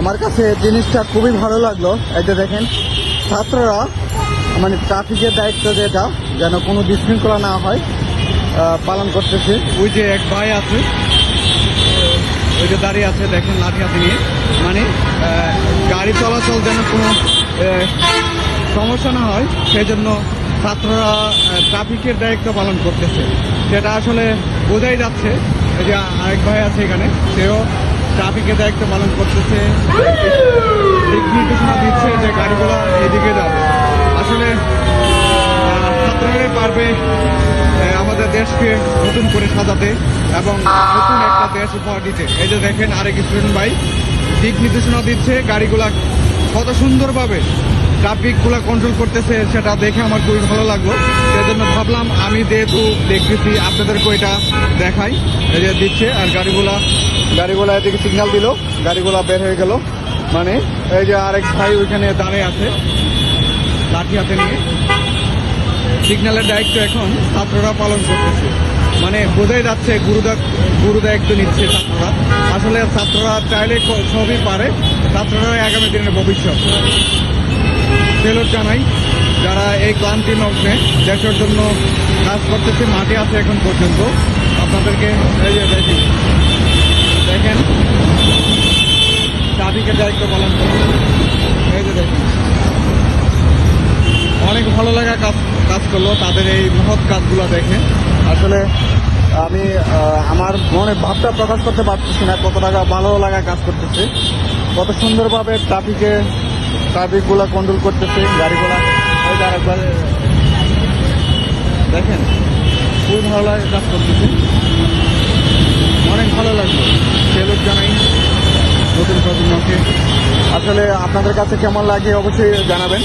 আমার কাছে জিনিসটা খুবই ভালো লাগল। যে দেখেন, ছাত্ররা মানে ট্রাফিকের দায়িত্ব যেটা যেন কোনো বিশৃঙ্খলা না হয় পালন করতেছে। ওই যে এক ভাই আছে ওই যে দাঁড়িয়ে আছে, দেখেন লাঠি হাতে নিয়ে। মানে গাড়ি চলাচল যেন কোনো সমস্যা না হয় সেই জন্য ছাত্ররা ট্রাফিকের দায়িত্ব পালন করতেছে। সেটা আসলে বোঝাই যাচ্ছে। এই যে আরেক ভাই আছে এখানে, সেও ট্রাফিকের দায়িত্ব পালন করতেছে। দিক নির্দেশনা দিচ্ছে যে গাড়িগুলো এদিকে যাবে। আসলে পারবে আমাদের দেশকে নতুন করে সাজাতে এবং নতুন একটা দেশ উপহার দিতে। এই যে দেখেন আরেক স্টুডেন্ট ভাই দিক নির্দেশনা দিচ্ছে, গাড়িগুলা কত সুন্দরভাবে ট্রাফিকগুলো কন্ট্রোল করতেছে, সেটা দেখে আমার খুবই ভালো লাগল। সেজন্য ভাবলাম আমি যেহেতু দেখতেছি আপনাদেরকে এটা দেখাই। দিচ্ছে আর গাড়িগুলা গাড়িগুলা এদিকে সিগন্যাল দিল, গাড়িগুলা বের হয়ে গেল। মানে এই যে আরেক ভাই ওইখানে দাঁড়িয়ে আছে, লাঠি হাতে নিয়ে। সিগন্যালের দায়িত্ব এখন ছাত্ররা পালন করতেছে। মানে বোঝাই যাচ্ছে গুরুদা গুরু দায়িত্ব নিচ্ছে ছাত্ররা। আসলে ছাত্ররা চাইলে সবই পারে ছাত্ররা আগামী দিনের ভবিষ্যৎ। সেলুট জানাই, যারা এই ক্লান্তি লগ্নে দেশের জন্য কাজ করতেছে, মাঠে আছে এখন পর্যন্ত। আপনাদেরকে এই যে দেখেন। ট্রাফিকের দায়িত্ব পালন করছে অনেক ভালো লাগা কাজ কাজ করল, তাদের এই মহৎ কাজগুলো দেখে। আসলে আমি আমার মনে ভাবটা প্রকাশ করতে পারতেছি না, কত টাকা ভালো লাগা কাজ করতেছে। কত সুন্দরভাবে ট্রাফিকে ট্রাফিকগুলো কন্ট্রোল করতেছে, গাড়িগুলা। দেখেন খুবই ভালো লাগে কাজ করতেছে। অনেক ভালো লাগল সেলুট জানাই নতুন প্রজন্মকে আসলে আপনাদের কাছে কেমন লাগে অবশ্যই জানাবেন